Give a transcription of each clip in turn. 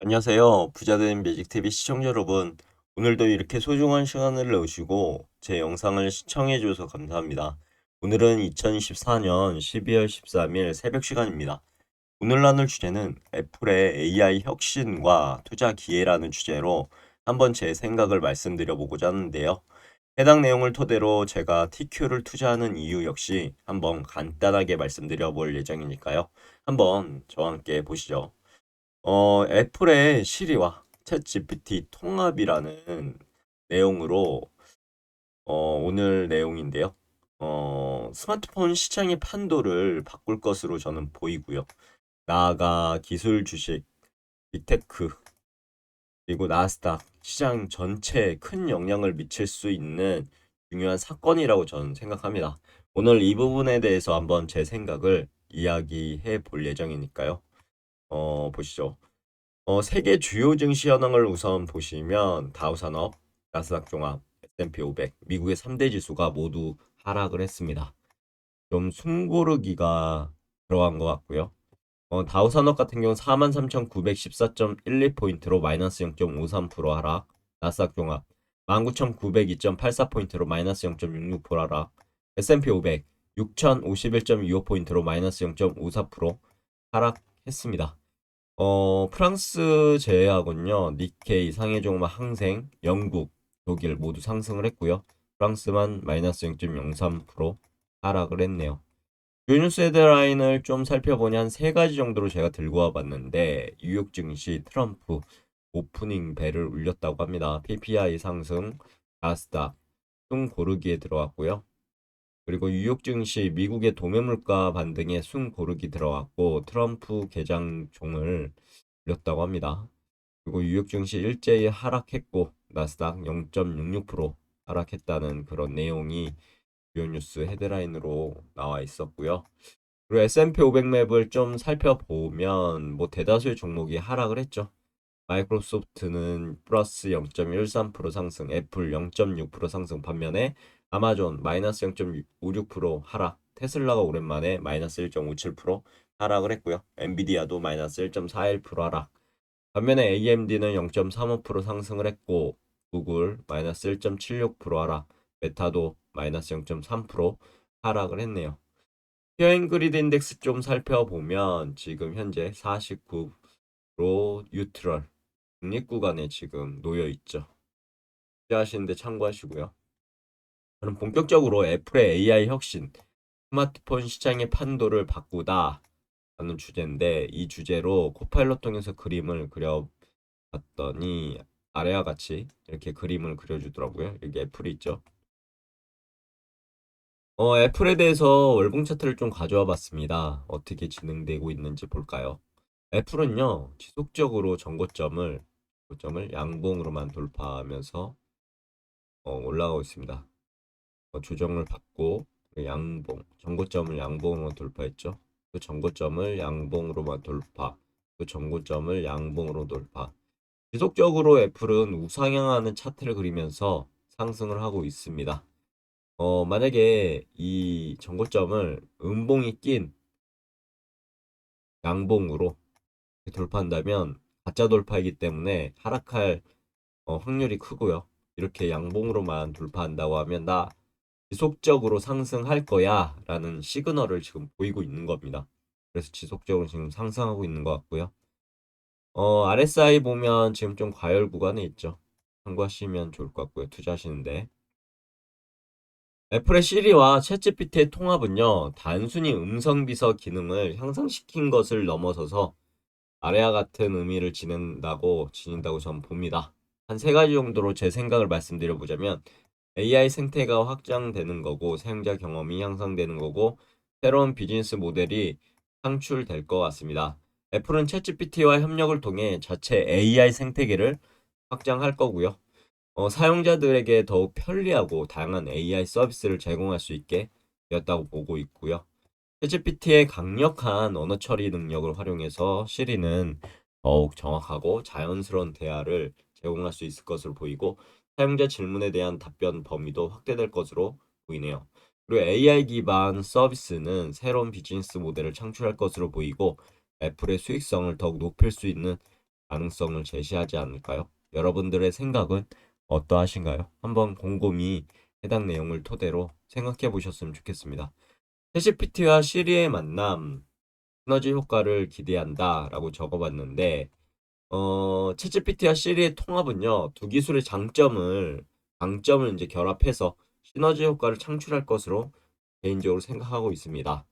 안녕하세요. 부자된 매직TV 시청자 여러분. 오늘도 이렇게 소중한 시간을 내주시고 제 영상을 시청해 주셔서 감사합니다. 오늘은 2024년 12월 13일 새벽 시간입니다. 오늘 나눌 주제는 애플의 AI 혁신과 투자 기회라는 주제로 한번 제 생각을 말씀드려 보고자 하는데요. 해당 내용을 토대로 제가 TQ를 투자하는 이유 역시 한번 간단하게 말씀드려 볼 예정이니까요. 한번 저와 함께 보시죠. 어, 애플의 시리와 챗 GPT 통합이라는 내용으로 어, 오늘 내용인데요. 어, 스마트폰 시장의 판도를 바꿀 것으로 저는 보이고요. 나아가 기술 주식, 빅테크, 그리고 나스닥 시장 전체에 큰 영향을 미칠 수 있는 중요한 사건이라고 저는 생각합니다. 오늘 이 부분에 대해서 한번 제 생각을 이야기해 볼 예정이니까요. 어, 보시죠. 어, 세계 주요 증시 현황을 우선 보시면 다우산업, 나스닥 종합, S&P 500, 미국의 3대 지수가 모두 하락을 했습니다. 좀 숨고르기가 들어간 것 같고요. 어, 다우산업 같은 경우는 43,914.12포인트로 마이너스 0.53% 하락, 나스닥 종합 19,902.84포인트로 마이너스 0.66% 하락, S&P 500 6,051.25포인트로 마이너스 0.54% 하락 했습니다. 어, 프랑스 제외하고는요, 니케이, 상해종합, 항생, 영국, 독일 모두 상승을 했고요. 프랑스만 마이너스 0.03% 하락을 했네요. 유뉴스 헤드라인을 좀 살펴보니 한 세 가지 정도로 제가 들고 와봤는데, 뉴욕 증시 트럼프 오프닝 벨을 울렸다고 합니다. PPI 상승, 나스닥, 숨 고르기에 들어왔고요. 그리고 뉴욕 증시 미국의 도매물가 반등에 숨 고르기 들어갔고 트럼프 개장종을 올렸다고 합니다. 그리고 뉴욕 증시 일제히 하락했고 나스닥 0.66% 하락했다는 그런 내용이 주요 뉴스 헤드라인으로 나와 있었고요. 그리고 S&P 500 맵을 좀 살펴보면 뭐 대다수의 종목이 하락을 했죠. 마이크로소프트는 플러스 0.13% 상승, 애플 0.6% 상승 반면에 아마존 마이너스 0.56% 하락, 테슬라가 오랜만에 마이너스 1.57% 하락을 했고요. 엔비디아도 마이너스 1.41% 하락. 반면에 AMD는 0.35% 상승을 했고 구글 마이너스 1.76% 하락, 메타도 마이너스 0.3% 하락을 했네요. 피어잉그리드 인덱스 좀 살펴보면 지금 현재 49% 뉴트럴 중립 구간에 지금 놓여 있죠. 투자하시는데 참고하시고요. 저는 본격적으로 애플의 AI 혁신, 스마트폰 시장의 판도를 바꾸다 라는 주제인데 이 주제로 코파일럿 통해서 그림을 그려봤더니 아래와 같이 이렇게 그림을 그려주더라고요. 여기 애플이 있죠. 어, 애플에 대해서 월봉 차트를 좀 가져와 봤습니다. 어떻게 진행되고 있는지 볼까요? 애플은요, 지속적으로 정고점을, 고점을 양봉으로만 돌파하면서 어, 올라가고 있습니다. 어, 조정을 받고 양봉, 정고점을 양봉으로 돌파했죠. 그 정고점을 양봉으로만 돌파, 그 정고점을 양봉으로 돌파. 지속적으로 애플은 우상향하는 차트를 그리면서 상승을 하고 있습니다. 어, 만약에 이 정고점을 음봉이 낀 양봉으로 돌파한다면 가짜 돌파이기 때문에 하락할 어, 확률이 크고요. 이렇게 양봉으로만 돌파한다고 하면 나 지속적으로 상승할 거야 라는 시그널을 지금 보이고 있는 겁니다. 그래서 지속적으로 지금 상승하고 있는 것 같고요. 어, RSI 보면 지금 좀 과열 구간에 있죠. 참고하시면 좋을 것 같고요. 투자하시는데. 애플의 시리와 챗GPT의 통합은요, 단순히 음성 비서 기능을 향상시킨 것을 넘어서서 아래와 같은 의미를 지닌다고, 지닌다고 저는 봅니다. 한 세 가지 정도로 제 생각을 말씀드려 보자면, AI 생태가 확장되는 거고, 사용자 경험이 향상되는 거고, 새로운 비즈니스 모델이 창출될 것 같습니다. 애플은 챗GPT와 협력을 통해 자체 AI 생태계를 확장할 거고요. 어, 사용자들에게 더욱 편리하고 다양한 AI 서비스를 제공할 수 있게 되었다고 보고 있고요. 챗GPT의 강력한 언어 처리 능력을 활용해서 시리는 더욱 정확하고 자연스러운 대화를 제공할 수 있을 것으로 보이고 사용자 질문에 대한 답변 범위도 확대될 것으로 보이네요. 그리고 AI 기반 서비스는 새로운 비즈니스 모델을 창출할 것으로 보이고 애플의 수익성을 더욱 높일 수 있는 가능성을 제시하지 않을까요? 여러분들의 생각은 어떠하신가요? 한번 곰곰이 해당 내용을 토대로 생각해 보셨으면 좋겠습니다. 챗GPT와 시리의 만남, 시너지 효과를 기대한다 라고 적어봤는데, 어, 챗GPT와 시리의 통합은요, 두 기술의 장점을, 강점을 이제 결합해서 시너지 효과를 창출할 것으로 개인적으로 생각하고 있습니다.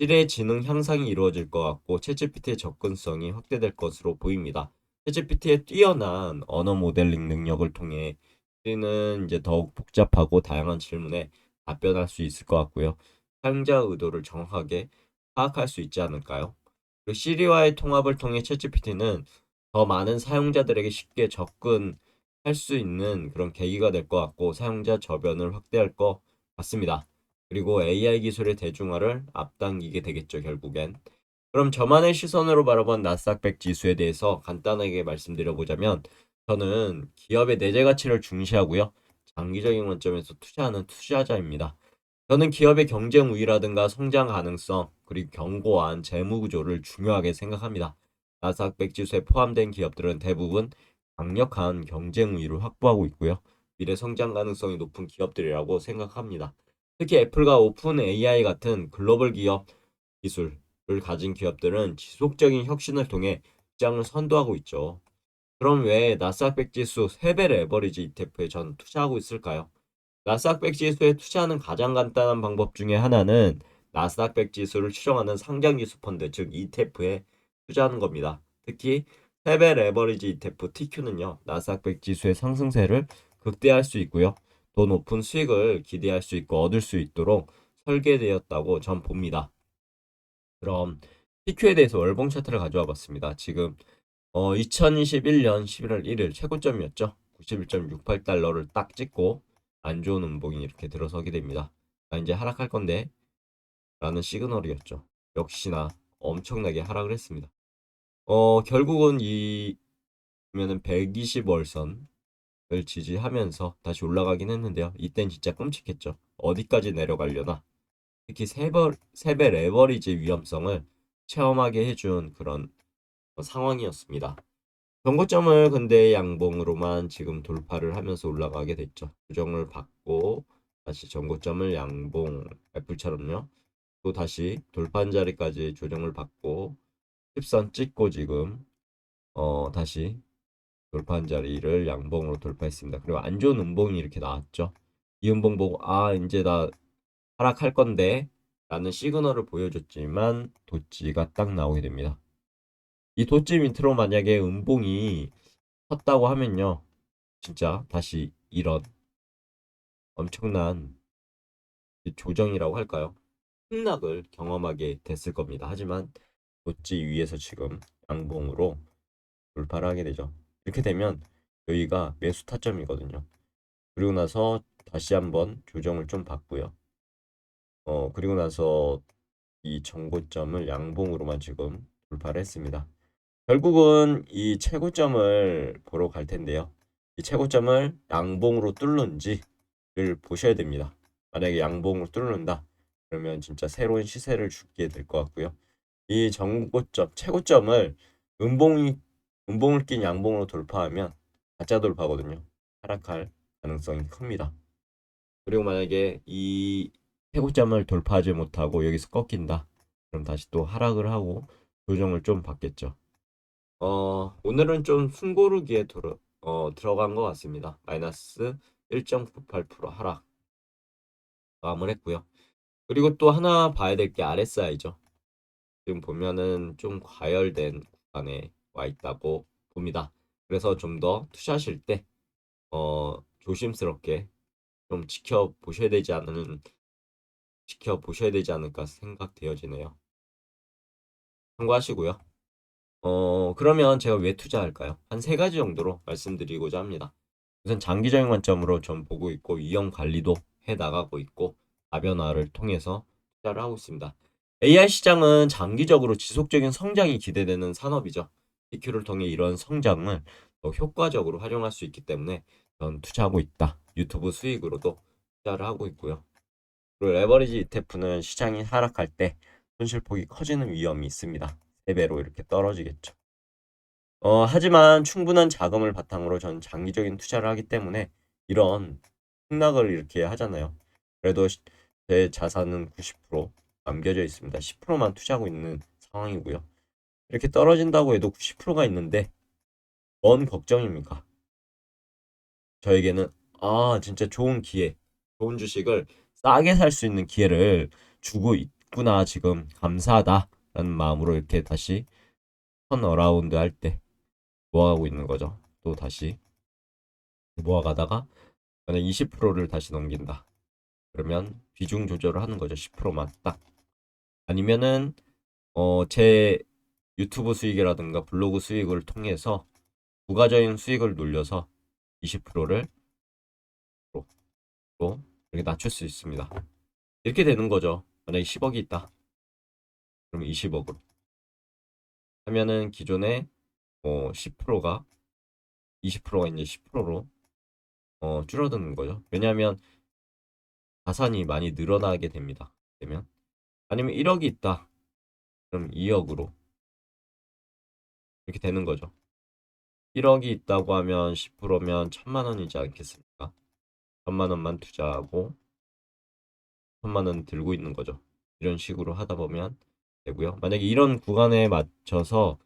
시리의 지능 향상이 이루어질 것 같고, 챗GPT의 접근성이 확대될 것으로 보입니다. 챗GPT의 뛰어난 언어 모델링 능력을 통해 시리는 이제 더욱 복잡하고 다양한 질문에 답변할 수 있을 것 같고요. 사용자 의도를 정확하게 파악할 수 있지 않을까요? 그 시리와의 통합을 통해 챗GPT는 더 많은 사용자들에게 쉽게 접근할 수 있는 그런 계기가 될 것 같고 사용자 저변을 확대할 것 같습니다. 그리고 AI 기술의 대중화를 앞당기게 되겠죠, 결국엔. 그럼 저만의 시선으로 바라본 나스닥100 지수에 대해서 간단하게 말씀드려보자면 저는 기업의 내재 가치를 중시하고요. 장기적인 관점에서 투자하는 투자자입니다. 저는 기업의 경쟁 우위라든가 성장 가능성, 그리고 견고한 재무 구조를 중요하게 생각합니다. 나스닥100 지수에 포함된 기업들은 대부분 강력한 경쟁 우위를 확보하고 있고요. 미래 성장 가능성이 높은 기업들이라고 생각합니다. 특히 애플과 오픈 AI 같은 글로벌 기업 기술을 가진 기업들은 지속적인 혁신을 통해 시장을 선도하고 있죠. 그럼 왜 나스닥100 지수 3배 레버리지 ETF에 전 투자하고 있을까요? 나스닥 100 지수에 투자하는 가장 간단한 방법 중에 하나는 나스닥 100 지수를 추정하는 상장 기수 펀드, 즉 ETF에 투자하는 겁니다. 특히 3배 레버리지 ETF TQ는요, 나스닥 100 지수의 상승세를 극대화할 수 있고요. 더 높은 수익을 기대할 수 있고 얻을 수 있도록 설계되었다고 전 봅니다. 그럼 TQ에 대해서 월봉 차트를 가져와 봤습니다. 지금 어, 2021년 11월 1일 최고점이었죠. 91.68달러를 딱 찍고 안 좋은 음봉이 이렇게 들어서게 됩니다. 나 이제 하락할 건데 라는 시그널이었죠. 역시나 엄청나게 하락을 했습니다. 어, 결국은 이 보면은 120월선을 지지하면서 다시 올라가긴 했는데요. 이땐 진짜 끔찍했죠. 어디까지 내려가려나? 특히 세배, 세배 레버리지 위험성을 체험하게 해준 그런 상황이었습니다. 경고점을 근대 양봉으로만 지금 돌파를 하면서 올라가게 됐죠. 조정을 받고 다시 전고점을 양봉 애플처럼요. 또 다시 돌파한 자리까지 조정을 받고 10선 찍고 지금 어 다시 돌파한 자리를 양봉으로 돌파했습니다. 그리고 안 좋은 음봉이 이렇게 나왔죠. 이 음봉 보고 아 이제 나 하락할 건데 라는 시그널을 보여줬지만 도지가 딱 나오게 됩니다. 이 도지 밑으로 만약에 음봉이 섰다고 하면요. 진짜 다시 이런 엄청난 조정이라고 할까요? 폭락을 경험하게 됐을 겁니다. 하지만 도지 위에서 지금 양봉으로 돌파를 하게 되죠. 이렇게 되면 여기가 매수 타점이거든요. 그리고 나서 다시 한번 조정을 좀 받고요. 어, 그리고 나서 이 정고점을 양봉으로만 지금 돌파를 했습니다. 결국은 이 최고점을 보러 갈 텐데요. 이 최고점을 양봉으로 뚫는지를 보셔야 됩니다. 만약에 양봉으로 뚫는다. 그러면 진짜 새로운 시세를 주게 될 것 같고요. 이 정고점, 최고점을 음봉이 음봉을 낀 양봉으로 돌파하면 가짜 돌파거든요. 하락할 가능성이 큽니다. 그리고 만약에 이 최고점을 돌파하지 못하고 여기서 꺾인다. 그럼 다시 또 하락을 하고 조정을 좀 받겠죠. 어, 오늘은 좀 숨고르기에 들어, 어, 들어간 것 같습니다. 마이너스 1.98% 하락. 마감을 했고요. 그리고 또 하나 봐야 될 게 RSI죠. 지금 보면은 좀 과열된 구간에 와 있다고 봅니다. 그래서 좀 더 투자하실 때, 어, 조심스럽게 좀 지켜보셔야 되지 않은, 지켜보셔야 되지 않을까 생각되어지네요. 참고하시고요. 어, 그러면 제가 왜 투자할까요? 한 세 가지 정도로 말씀드리고자 합니다. 우선 장기적인 관점으로 좀 보고 있고, 위험 관리도 해 나가고 있고, 다변화를 통해서 투자를 하고 있습니다. AI 시장은 장기적으로 지속적인 성장이 기대되는 산업이죠. EQ를 통해 이런 성장을 더 효과적으로 활용할 수 있기 때문에 전 투자하고 있다. 유튜브 수익으로도 투자를 하고 있고요. 그리고 레버리지 ETF는 시장이 하락할 때 손실폭이 커지는 위험이 있습니다. 3배로 이렇게 떨어지겠죠. 어, 하지만 충분한 자금을 바탕으로 전 장기적인 투자를 하기 때문에 이런 폭락을 이렇게 하잖아요. 그래도 시- 제 자산은 90% 남겨져 있습니다. 10%만 투자하고 있는 상황이고요. 이렇게 떨어진다고 해도 90%가 있는데 뭔 걱정입니까? 저에게는 아, 진짜 좋은 기회, 좋은 주식을 싸게 살 수 있는 기회를 주고 있구나, 지금. 감사하다 라는 마음으로 이렇게 다시 턴 어라운드 할 때 모아가고 있는 거죠. 또 다시 모아가다가 만약 20%를 다시 넘긴다. 그러면 비중 조절을 하는 거죠. 10%만 딱. 아니면은 어, 제 유튜브 수익이라든가 블로그 수익을 통해서 부가적인 수익을 놀려서 20%를 또 이렇게 낮출 수 있습니다. 이렇게 되는 거죠. 만약에 10억이 있다. 그럼 20억으로 하면은 기존에 어 10%가 20%가 이제 10%로 어 줄어드는 거죠. 왜냐하면 자산이 많이 늘어나게 됩니다. 되면 아니면 1억이 있다. 그럼 2억으로 이렇게 되는 거죠. 1억이 있다고 하면 10%면 1000만 원이지 않겠습니까? 1000만 원만 투자하고 1000만 원 들고 있는 거죠. 이런 식으로 하다 보면 되고요. 만약에 이런 구간에 맞춰서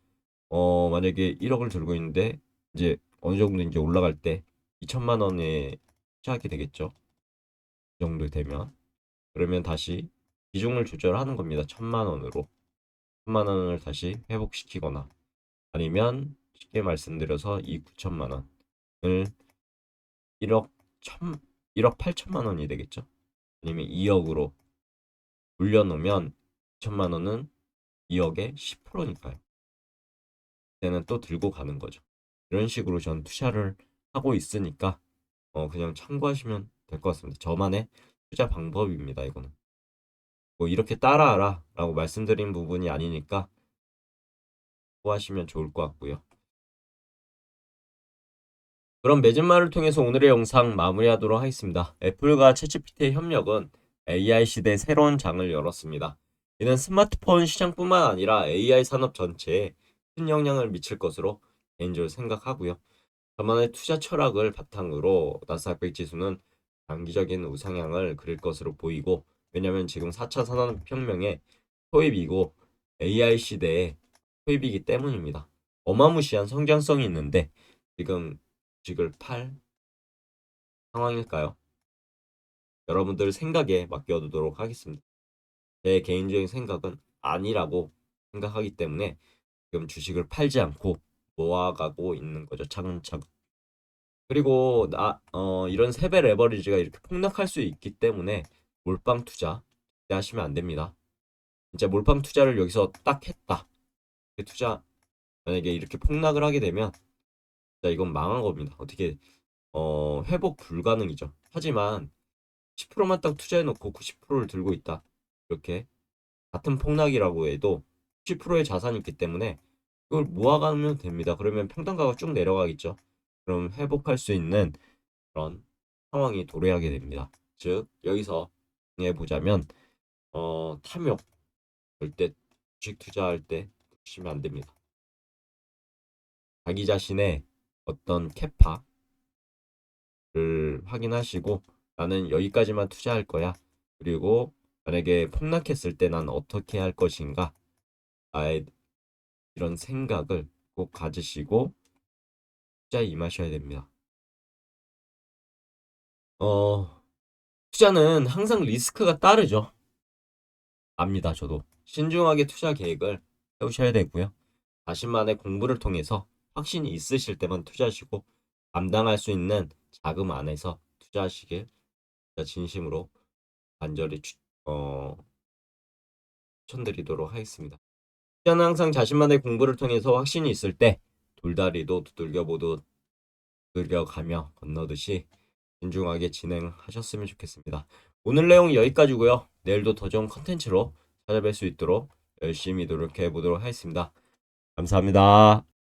어 만약에 1억을 들고 있는데 이제 어느 정도 이제 올라갈 때 2천만 원에 투자하게 되겠죠. 이 정도 되면 그러면 다시 비중을 조절하는 겁니다. 1000만 원으로 1000만 원을 다시 회복시키거나 아니면 쉽게 말씀드려서 이 9천만 원을 1억 1 1억 8천만 원이 되겠죠. 아니면 2억으로 올려놓으면 2천만 원은 2억의 10%니까요. 그때는 또 들고 가는 거죠. 이런 식으로 전 투자를 하고 있으니까 어 그냥 참고하시면 될 것 같습니다. 저만의 투자 방법입니다. 이거는 뭐 이렇게 따라하라라고 말씀드린 부분이 아니니까 참고하시면 좋을 것 같고요. 그럼 매진말을 통해서 오늘의 영상 마무리하도록 하겠습니다. 애플과 챗GPT의 협력은 AI 시대 새로운 장을 열었습니다. 이는 스마트폰 시장뿐만 아니라 AI 산업 전체에 큰 영향을 미칠 것으로 개인적으로 생각하고요. 저만의 투자 철학을 바탕으로 나스닥 100 지수는 장기적인 우상향을 그릴 것으로 보이고 왜냐면 지금 4차 산업혁명의 초입이고 AI 시대의 초입이기 때문입니다. 어마무시한 성장성이 있는데 지금 주식을 팔 상황일까요? 여러분들 생각에 맡겨두도록 하겠습니다. 제 개인적인 생각은 아니라고 생각하기 때문에 지금 주식을 팔지 않고 모아가고 있는 거죠. 차근차근. 그리고 나, 어, 이런 세배 레버리지가 이렇게 폭락할 수 있기 때문에 몰빵 투자 기대하시면 안 됩니다. 진짜 몰빵 투자를 여기서 딱 했다. 그 투자 만약에 이렇게 폭락을 하게 되면 이건 망한 겁니다. 어떻게 어, 회복 불가능이죠. 하지만 10%만 딱 투자해 놓고 90%를 들고 있다. 이렇게 같은 폭락이라고 해도 10%의 자산이 있기 때문에 이걸 모아가면 됩니다. 그러면 평단가가 쭉 내려가겠죠. 그럼 회복할 수 있는 그런 상황이 도래하게 됩니다. 즉 여기서 해보자면 어, 탐욕 절대 주식 투자할 때 보시면 안 됩니다. 자기 자신의 어떤 캐파를 확인하시고 나는 여기까지만 투자할 거야. 그리고 만약에 폭락했을 때 난 어떻게 할 것인가? 나의 이런 생각을 꼭 가지시고 투자에 임하셔야 됩니다. 어, 투자는 항상 리스크가 따르죠. 압니다, 저도. 신중하게 투자 계획을 세우셔야 되고요. 자신만의 공부를 통해서 확신이 있으실 때만 투자하시고 감당할 수 있는 자금 안에서 투자하시길 진심으로 간절히 추, 어, 추천드리도록 하겠습니다. 투자는 항상 자신만의 공부를 통해서 확신이 있을 때 돌다리도 두들겨 보도 두들겨가며 건너듯이 신중하게 진행하셨으면 좋겠습니다. 오늘 내용 여기까지고요. 내일도 더 좋은 컨텐츠로 찾아뵐 수 있도록 열심히 노력해 보도록 하겠습니다. 감사합니다.